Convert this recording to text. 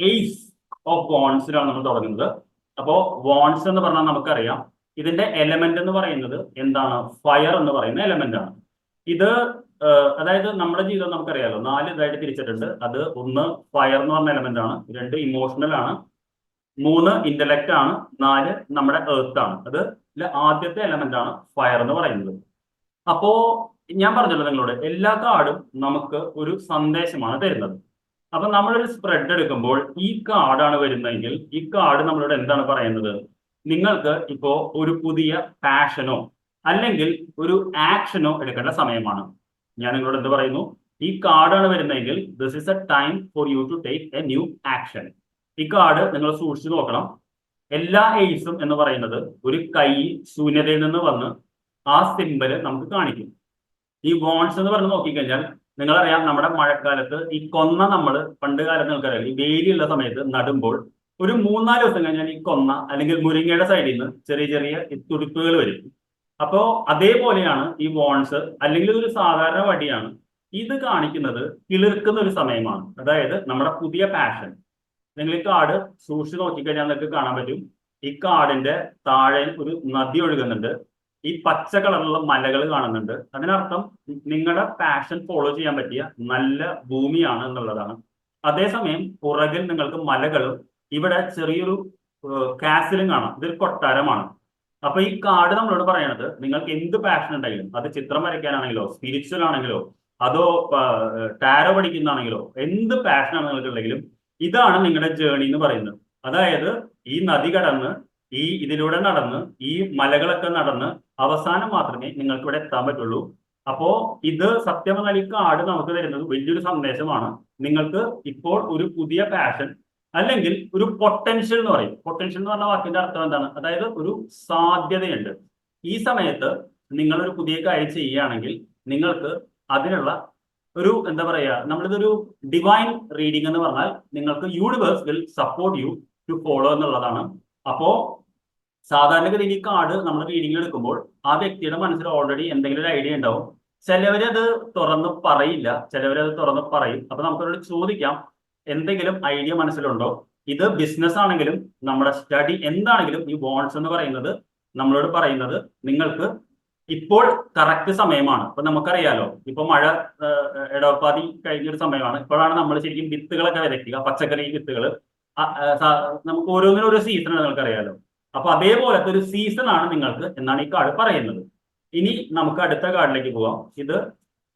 Ace of വോൺസിലാണ് നമ്മൾ തുടങ്ങുന്നത്. അപ്പോ വോൺസ് എന്ന് പറഞ്ഞാൽ നമുക്കറിയാം. ഇതിന്റെ എലമെന്റ് എന്ന് പറയുന്നത് എന്താണ്? ഫയർ എന്ന് പറയുന്ന എലമെന്റ് ആണ്. ഇത് അതായത് നമ്മുടെ ജീവിതം നമുക്കറിയാലോ നാല് ഇതായിട്ട് തിരിച്ചിട്ടുണ്ട്. അത് ഒന്ന് ഫയർ എന്ന് പറഞ്ഞ എലമെന്റ് ആണ് രണ്ട് ഇമോഷണൽ ആണ് മൂന്ന് ഇന്റലക്ട് ആണ് നാല് നമ്മുടെ എർത്ത് ആണ്. അത് ആദ്യത്തെ എലമെന്റ് ആണ് ഫയർ എന്ന് പറയുന്നത്. അപ്പോ ഞാൻ പറഞ്ഞല്ലോ നിങ്ങളോട് എല്ലാ കാർഡും നമുക്ക് ഒരു സന്ദേശമാണ് തരുന്നത്. അപ്പൊ നമ്മളൊരു സ്പ്രെഡ് എടുക്കുമ്പോൾ ഈ കാർഡാണ് വരുന്നതെങ്കിൽ ഈ കാർഡ് നമ്മളോട് എന്താണ് പറയുന്നത്? നിങ്ങൾക്ക് ഇപ്പോ ഒരു പുതിയ പാഷനോ അല്ലെങ്കിൽ ഒരു ആക്ഷനോ എടുക്കേണ്ട സമയമാണ്. ഞാൻ നിങ്ങളോട് എന്ത് പറയുന്നു? ഈ കാർഡാണ് വരുന്നതെങ്കിൽ this is a time for you to take a new action ഈ കാർഡ് നിങ്ങൾ സൂക്ഷിച്ചു നോക്കണം. എല്ലാ എയ്സും എന്ന് പറയുന്നത് ഒരു കൈ ശൂന്യതയിൽ നിന്ന് വന്ന് ആ സിമ്പൽ നമുക്ക് കാണിക്കും. ഈ വോൺസ് എന്ന് പറഞ്ഞ് നോക്കിക്കഴിഞ്ഞാൽ നിങ്ങളറിയാം നമ്മുടെ മഴക്കാലത്ത് ഈ കൊന്ന നമ്മൾ പണ്ട് കാലത്ത് നിങ്ങൾക്കറിയാം ഈ വെയിലുള്ള സമയത്ത് നടുമ്പോൾ ഒരു മൂന്നാൽ ദിവസം കഴിഞ്ഞാൽ ഈ കൊന്ന അല്ലെങ്കിൽ മുരിങ്ങയുടെ സൈഡിൽ നിന്ന് ചെറിയ ചെറിയ തുടിപ്പുകൾ വരും. അപ്പോ അതേപോലെയാണ് ഈ വോൺസ് അല്ലെങ്കിൽ ഒരു സാധാരണ വടിയാണ്. ഇത് കാണിക്കുന്നത് കിളിർക്കുന്ന ഒരു സമയമാണ്. അതായത് നമ്മുടെ പുതിയ പാഷൻ നിങ്ങൾ ഈ കാട് സൂക്ഷിച്ച് നോക്കിക്കഴിഞ്ഞാൽ നിങ്ങൾക്ക് കാണാൻ പറ്റും. ഈ കാടിന്റെ താഴെ ഒരു നദി ഒഴുകുന്നുണ്ട്. ഈ പച്ച കളറിലുള്ള മലകൾ കാണുന്നുണ്ട്. അതിനർത്ഥം നിങ്ങളുടെ പാഷൻ ഫോളോ ചെയ്യാൻ പറ്റിയ നല്ല ഭൂമിയാണ് എന്നുള്ളതാണ്. അതേസമയം പുറകിൽ നിങ്ങൾക്ക് മലകളും ഇവിടെ ചെറിയൊരു കാസിലും കാണാം. ഇതൊരു കൊട്ടാരമാണ്. അപ്പൊ ഈ കാർഡ് നമ്മളോട് പറയണത് നിങ്ങൾക്ക് എന്ത് പാഷൻ ഉണ്ടെങ്കിലും അത് ചിത്രം വരയ്ക്കാനാണെങ്കിലോ സ്പിരിച്വൽ ആണെങ്കിലോ അതോ ടാരോ പഠിക്കുന്നതാണെങ്കിലോ എന്ത് പാഷനാണ് നിങ്ങൾക്ക് ഉണ്ടെങ്കിലും ഇതാണ് നിങ്ങളുടെ ജേണി എന്ന് പറയുന്നത്. അതായത് ഈ നദി കടന്ന് ഈ ഇതിലൂടെ നടന്ന് ഈ മലകളൊക്കെ നടന്ന് അവസാനം മാത്രമേ നിങ്ങൾക്ക് ഇവിടെ എത്താൻ പറ്റുള്ളൂ. അപ്പോ ഇത് സത്യം ആട് നമുക്ക് തരുന്നത് വലിയൊരു സന്ദേശമാണ്. നിങ്ങൾക്ക് ഇപ്പോൾ ഒരു പുതിയ പാഷൻ അല്ലെങ്കിൽ ഒരു പൊട്ടൻഷ്യൽ എന്ന് പറയും. പൊട്ടൻഷ്യൽ എന്ന് പറഞ്ഞ വാക്കിന്റെ അർത്ഥം എന്താണ്? അതായത് ഒരു സാധ്യതയുണ്ട്. ഈ സമയത്ത് നിങ്ങൾ ഒരു പുതിയ കാര്യം ചെയ്യുകയാണെങ്കിൽ നിങ്ങൾക്ക് അതിനുള്ള ഒരു എന്താ പറയാ നമ്മളിതൊരു ഡിവൈൻ റീഡിംഗ് എന്ന് പറഞ്ഞാൽ നിങ്ങൾക്ക് universe will support you to follow എന്നുള്ളതാണ് അപ്പോ സാധാരണഗതിയിൽ ഈ കാർഡ് നമ്മൾ റീഡിംഗ് എടുക്കുമ്പോൾ ആ വ്യക്തിയുടെ മനസ്സിൽ ഓൾറെഡി എന്തെങ്കിലും ഒരു ഐഡിയ ഉണ്ടാവും. ചിലവരത് തുറന്ന് പറയില്ല. ചിലവരത് തുറന്ന് പറയും. അപ്പൊ നമുക്കവരോട് ചോദിക്കാം എന്തെങ്കിലും ഐഡിയ മനസ്സിലുണ്ടോ? ഇത് ബിസിനസ് ആണെങ്കിലും നമ്മുടെ സ്റ്റഡി എന്താണെങ്കിലും ഈ ബോൺസ് എന്ന് പറയുന്നത് നമ്മളോട് പറയുന്നത് നിങ്ങൾക്ക് ഇപ്പോൾ കറക്റ്റ് സമയമാണ്. ഇപ്പൊ നമുക്കറിയാലോ ഇപ്പൊ മഴ ഇടവപ്പാതി കഴിഞ്ഞൊരു സമയമാണ്. ഇപ്പോഴാണ് നമ്മൾ ശരിക്കും വിത്തുകളൊക്കെ വിതയ്ക്കുക പച്ചക്കറി വിത്തുകൾ നമുക്ക് ഓരോന്നിനും ഓരോ സീസൺ നിങ്ങൾക്കറിയാലോ. അപ്പൊ അതേപോലത്തെ ഒരു സീസൺ ആണ് നിങ്ങൾക്ക് എന്നാണ് ഈ കാർഡ് പറയുന്നത്. ഇനി നമുക്ക് അടുത്ത കാർഡിലേക്ക് പോവാം. ഇത്